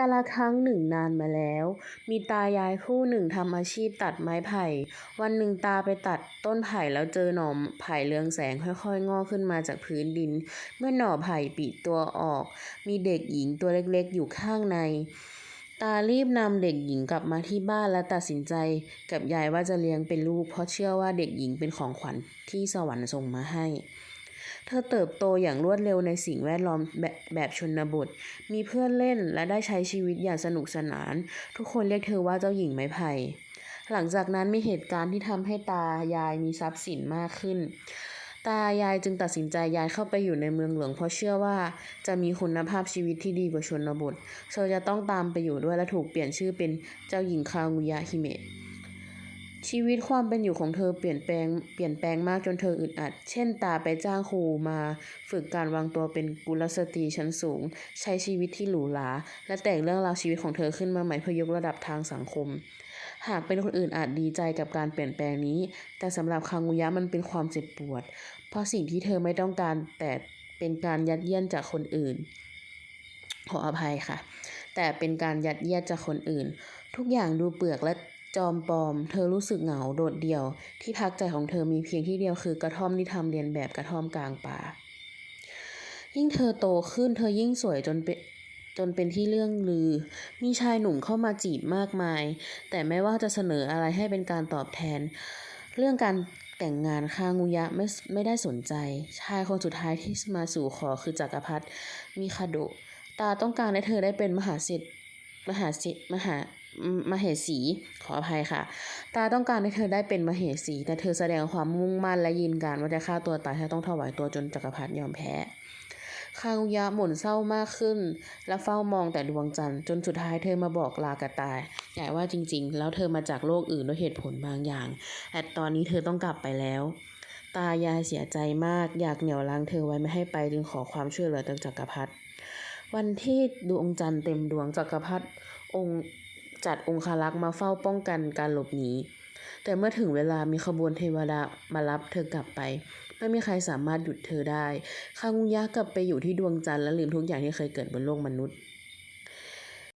กาลครั้งหนึ่งนานมาแล้ว มีตายายคู่หนึ่งทำอาชีพตัดไม้ไผ่ วันหนึ่งตาไปตัดต้นไผ่แล้วเจอหน่อไผ่เรืองแสงค่อยๆ งอกขึ้นมาจากพื้นดิน เมื่อหน่อไผ่ปลิตัวออก มีเด็กหญิงตัวเล็กๆ อยู่ข้างใน ตารีบนำเด็กหญิงกลับมาที่บ้านและตัดสินใจกับยายว่าจะเลี้ยงเป็นลูก เพราะเชื่อว่าเด็กหญิงเป็นของขวัญที่สวรรค์ส่งมาให้ เธอเติบโตอย่างรวดเร็วในสิ่งแวดล้อมแบบแบบชนบท มีเพื่อนเล่นและได้ใช้ชีวิตอย่างสนุกสนาน ทุกคนเรียกเธอว่าเจ้าหญิงไม้ไผ่หลังจากนั้นมีเหตุการณ์ที่ทำให้ตายายมีทรัพย์สินมากขึ้น ตายายจึงตัดสินใจย้ายเข้าไปอยู่ในเมืองหลวงเพราะเชื่อว่าจะมีคุณภาพชีวิตที่ดีกว่าชนบทเธอจะต้องตามไปอยู่ด้วยและถูกเปลี่ยนชื่อเป็นเจ้าหญิงคางูยะฮิเมะ ชีวิตความเป็นอยู่ของเธอเปลี่ยนแปลงเปลี่ยนแปลงมากจนเธออึดอัด เช่นตาไปจ้างครูมา ฝึกการวางตัวเป็นกุลสตรีชั้นสูง ใช้ชีวิตที่หรูหรา และแต่งเรื่องราวชีวิตของเธอขึ้นมาใหม่เพื่อยกระดับทางสังคม หากเป็นคนอื่นอาจดีใจกับการเปลี่ยนแปลงนี้ แต่สำหรับคางูยะมันเป็นความเจ็บปวด เพราะสิ่งที่เธอไม่ต้องการแต่เป็นการยัดเยียดจากคนอื่น ขออภัยค่ะ แต่เป็นการยัดเยียดจากคนอื่น ทุกอย่างดูเปลือกและ จอมปลอม เธอรู้สึกเหงาโดดเดี่ยว ที่พักใจของเธอมีเพียงที่เดียวคือกระท่อมที่ทำเรียนแบบกระท่อมกลางป่า ยิ่งเธอโตขึ้นเธอยิ่งสวยจนเป็นจนเป็นที่เรื่องลือ มีชายหนุ่มเข้ามาจีบมากมาย แต่ไม่ว่าจะเสนออะไรให้เป็นการตอบแทน เรื่องการแต่งงานคางูยะไม่ไม่ได้สนใจ ชายคนสุดท้ายที่มาสู่ขอคือจักรพรรดิมิคาโด ตาต้องการให้เธอได้เป็นมหาเศรษฐมหาเศรษมหา มเหสีขออภัยค่ะ ตาต้องการให้เธอได้เป็นมเหสี แต่เธอแสดงความมุ่งมั่นและยืนการว่าจะฆ่าตัวตายถ้าต้องถวายตัวจนจักรพรรดิยอมแพ้คางูยะหม่นเศร้ามากขึ้น และเฝ้ามองแต่ดวงจันทร์จนสุดท้ายเธอมาบอกลากับตายใหญ่ว่าจริง ๆ แล้วเธอมาจากโลกอื่นด้วยเหตุผลบางอย่างแต่ตอนนี้เธอต้องกลับไปแล้ว ตายายเสียใจมากอยากเหนี่ยวรั้งเธอไว้ไม่ให้ไปจึงขอความช่วยเหลือจากจักรพรรดิวันที่ดวงจันทร์เต็มดวงจักรพรรดิองค์ จัดองคารักษ์มาเฝ้าป้องกันการหลบหนี แต่เมื่อถึงเวลามีขบวนเทวดามารับเธอกลับไป ไม่มีใครสามารถหยุดเธอได้คางูยะกลับไปอยู่ที่ดวงจันทร์และลืมทุกอย่างที่เคยเกิดบนโลกมนุษย์